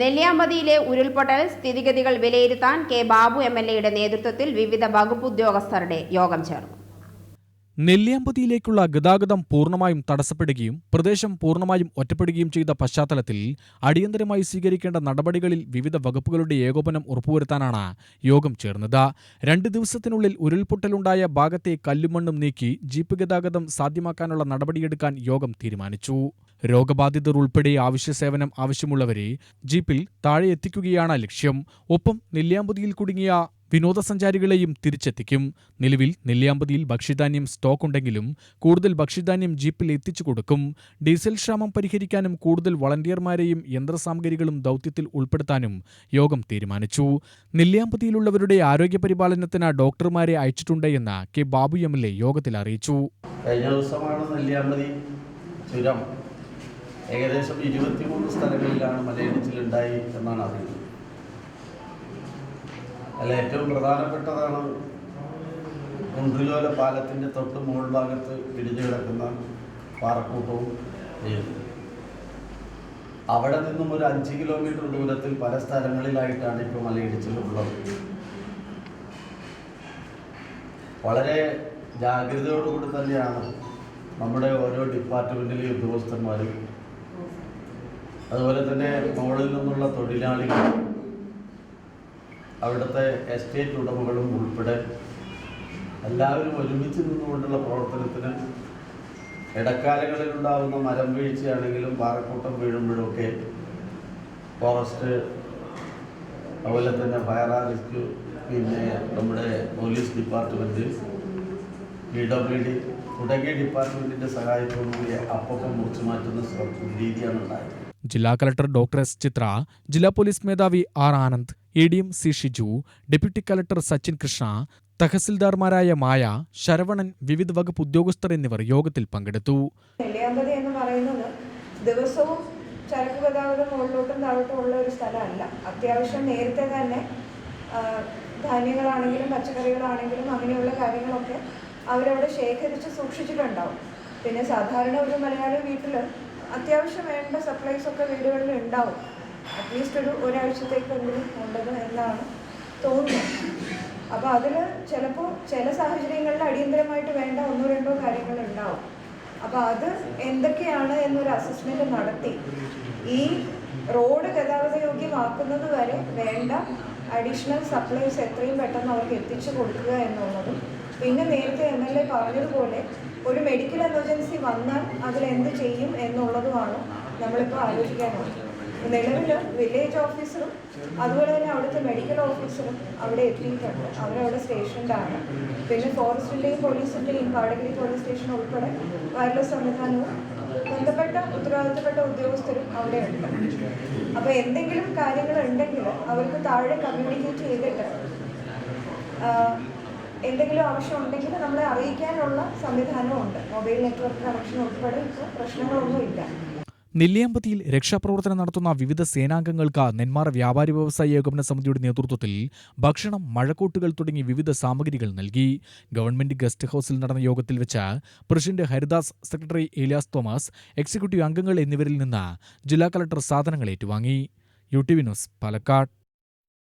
നെല്ലിയാമ്പതിയിലെ ഉരുൾപൊട്ടൽ സ്ഥിതിഗതികൾ വിലയിരുത്താൻ കെ ബാബു എം എൽ എയുടെ നേതൃത്വത്തിൽ വിവിധ വകുപ്പ് ഉദ്യോഗസ്ഥരുടെ യോഗം ചേർന്നു. നെല്ലിയാമ്പതിയിലേക്കുള്ള ഗതാഗതം പൂർണമായും തടസ്സപ്പെടുകയും പ്രദേശം പൂർണമായും ഒറ്റപ്പെടുകയും ചെയ്ത പശ്ചാത്തലത്തിൽ അടിയന്തരമായി സ്വീകരിക്കേണ്ട നടപടികളിൽ വിവിധ വകുപ്പുകളുടെ ഏകോപനം ഉറപ്പുവരുത്താനാണ് യോഗം ചേർന്നത്. രണ്ട് ദിവസത്തിനുള്ളിൽ ഉരുൾപൊട്ടലുണ്ടായ ഭാഗത്തെ കല്ലുമണ്ണും നീക്കി ജീപ്പ് ഗതാഗതം സാധ്യമാക്കാനുള്ള നടപടിയെടുക്കാൻ യോഗം തീരുമാനിച്ചു. രോഗബാധിതർ ഉൾപ്പെടെ ആവശ്യ സേവനം ആവശ്യമുള്ളവരെ ജീപ്പിൽ താഴെ എത്തിക്കുകയാണ് ലക്ഷ്യം. ഒപ്പം നെല്ലിയാമ്പതിയിൽ കുടുങ്ങിയ വിനോദസഞ്ചാരികളെയും തിരിച്ചെത്തിക്കും. നിലവിൽ നെല്ലിയാമ്പതിയിൽ ഭക്ഷ്യധാന്യം സ്റ്റോക്ക് ഉണ്ടെങ്കിലും കൂടുതൽ ഭക്ഷ്യധാന്യം ജീപ്പിൽ എത്തിച്ചു കൊടുക്കും. ഡീസൽ ക്ഷാമം പരിഹരിക്കാനും കൂടുതൽ വളണ്ടിയർമാരെയും യന്ത്രസാമഗ്രികളും ദൗത്യത്തിൽ ഉൾപ്പെടുത്താനും യോഗം തീരുമാനിച്ചു. നെല്ലിയാമ്പതിയിലുള്ളവരുടെ ആരോഗ്യ പരിപാലനത്തിന് ഡോക്ടർമാരെ അയച്ചിട്ടുണ്ട് എന്ന് K Babu M L A യോഗത്തിൽ അറിയിച്ചു. കഴിഞ്ഞ ദിവസമാണ് നെല്ലിയാമ്പതി ചുരം ഏകദേശം ഇരുപത്തിമൂന്ന് സ്ഥലങ്ങളിലാണ് മലയിടിച്ചിലുണ്ടായി എന്നാണ് അറിയുന്നത്. അല്ല ഏറ്റവും പ്രധാനപ്പെട്ടതാണ് കുണ്ടുലോല പാലത്തിന്റെ തൊട്ട് മുകൾ ഭാഗത്ത് പിടിഞ്ഞു കിടക്കുന്ന പാറക്കൂട്ടവും അവിടെ നിന്നും ഒരു അഞ്ച് കിലോമീറ്റർ ദൂരത്തിൽ പല സ്ഥലങ്ങളിലായിട്ടാണ് ഇപ്പോൾ മലയിടിച്ചിലുള്ളത് വളരെ ജാഗ്രതയോടുകൂടി തന്നെയാണ് നമ്മുടെ ഓരോ ഡിപ്പാർട്ട്മെന്റിലെ ഉദ്യോഗസ്ഥന്മാരും അതുപോലെ തന്നെ മോളിൽ നിന്നുള്ള തൊഴിലാളികൾ അവിടുത്തെ എസ്റ്റേറ്റ് ഉടമകളും ഉൾപ്പെടെ എല്ലാവരും ഒരുമിച്ച് നിന്നുകൊണ്ടുള്ള പ്രവർത്തനത്തിന് ഇടക്കാലങ്ങളിലുണ്ടാകുന്ന മരം വീഴ്ചയാണെങ്കിലും പാറക്കൂട്ടം വീഴുമ്പോഴൊക്കെ ഫോറസ്റ്റ് അതുപോലെ തന്നെ ഫയർ റെസ്ക്യൂ പിന്നെ നമ്മുടെ police department P W D തുടങ്ങിയ ഡിപ്പാർട്ട്മെന്റിന്റെ സഹായത്തോടുകൂടി അപ്പം മുറിച്ചു മാറ്റുന്ന രീതിയാണ് ഉണ്ടായത്. ജില്ലാ കലക്ടർ ഡോക്ടർ എസ് ചിത്ര ജില്ലാ പോലീസ് മേധാവി R Anand A D M C Shiju deputy collector Sachin Krishna തഹസിൽദാർമാരായ Maya Saravanan വിവിധ വകുപ്പ് ഉദ്യോഗസ്ഥർ എന്നിവർ യോഗത്തിൽ പങ്കെടുത്തു. എന്ന് പറയുന്നത് ദിവസവും ചരക്ക് ഗതാഗതം മുകളിലോട്ടും താഴോട്ടും ഉള്ള ഒരു സ്ഥലമല്ല. അത്യാവശ്യം നേരത്തെ തന്നെ ധാന്യങ്ങളാണെങ്കിലും പച്ചക്കറികളാണെങ്കിലും അങ്ങനെയുള്ള കാര്യങ്ങളൊക്കെ അവരവിടെ ശേഖരിച്ച് സൂക്ഷിച്ചിട്ടുണ്ടാവും. പിന്നെ സാധാരണ ഒരു മലയാളി വീട്ടിൽ അത്യാവശ്യം വേണ്ട സപ്ലൈസ് ഒക്കെ വീടുകളിൽ ഉണ്ടാവും. അറ്റ്ലീസ്റ്റ് ഒരു ഒരാഴ്ചത്തേക്കെങ്കിലും ഉണ്ടത് എന്നാണ് തോന്നുന്നത്. അപ്പോൾ അതിൽ ചിലപ്പോൾ ചില സാഹചര്യങ്ങളിൽ അടിയന്തരമായിട്ട് വേണ്ട ഒന്നോ രണ്ടോ കാര്യങ്ങൾ ഉണ്ടാവും. അപ്പോൾ അത് എന്തൊക്കെയാണ് എന്നൊരു അസസ്മെന്റ് നടത്തി. ഈ റോഡ് ഗതാഗത യോഗ്യമാക്കുന്നത് വരെ വേണ്ട അഡീഷണൽ സപ്ലൈസ് എത്രയും പെട്ടെന്ന് അവർക്ക് എത്തിച്ചു കൊടുക്കുക എന്നുള്ളതും പിന്നെ നേരത്തെ എം എൽ എ പറഞ്ഞതുപോലെ ഒരു മെഡിക്കൽ എമർജൻസി വന്നാൽ അതിൽ എന്ത് ചെയ്യും എന്നുള്ളതുമാണ് നമ്മളിപ്പോൾ ആലോചിക്കാനുള്ളത്. നിലവിൽ വില്ലേജ് ഓഫീസറും അതുപോലെ തന്നെ അവിടുത്തെ മെഡിക്കൽ ഓഫീസറും അവിടെ എത്തിയിട്ടുണ്ട്. അവരവിടെ സ്റ്റേഷനിലാണ്. പിന്നെ ഫോറസ്റ്റിന്റെയും പോലീസിന്റെയും കാടഗിരി പോലീസ് സ്റ്റേഷൻ ഉൾപ്പെടെ വയർലെസ് സംവിധാനവും ബന്ധപ്പെട്ട ഉത്തരവാദിത്തപ്പെട്ട ഉദ്യോഗസ്ഥരും അവിടെ ഉണ്ട് അപ്പോൾ എന്തെങ്കിലും കാര്യങ്ങൾ ഉണ്ടെങ്കിൽ അവർക്ക് താഴെ കമ്മ്യൂണിക്കേറ്റ് ചെയ്തിട്ട് എന്തെങ്കിലും ആവശ്യം ഉണ്ടെങ്കിൽ നമ്മളെ അറിയിക്കാനുള്ള സംവിധാനമുണ്ട്. മൊബൈൽ നെറ്റ്വർക്ക് കണക്ഷൻ ഉൾപ്പെടെ ഇപ്പോൾ പ്രശ്നങ്ങളൊന്നുമില്ല. നെല്ലിയാമ്പതിയിൽ രക്ഷാപ്രവർത്തനം നടത്തുന്ന വിവിധ സേനാംഗങ്ങൾക്ക് നെന്മാറ വ്യാപാരി വ്യവസായ ഏകോപന സമിതിയുടെ നേതൃത്വത്തിൽ ഭക്ഷണം മഴക്കോട്ടുകൾ തുടങ്ങി വിവിധ സാമഗ്രികൾ നൽകി. ഗവൺമെന്റ് ഗസ്റ്റ് ഹൌസിൽ നടന്ന യോഗത്തിൽ വെച്ച് president Haridas secretary Elias Thomas executive അംഗങ്ങൾ എന്നിവരിൽ നിന്ന് ജില്ലാ കളക്ടർ സാധനങ്ങൾ ഏറ്റുവാങ്ങി. U T V news Palakkad.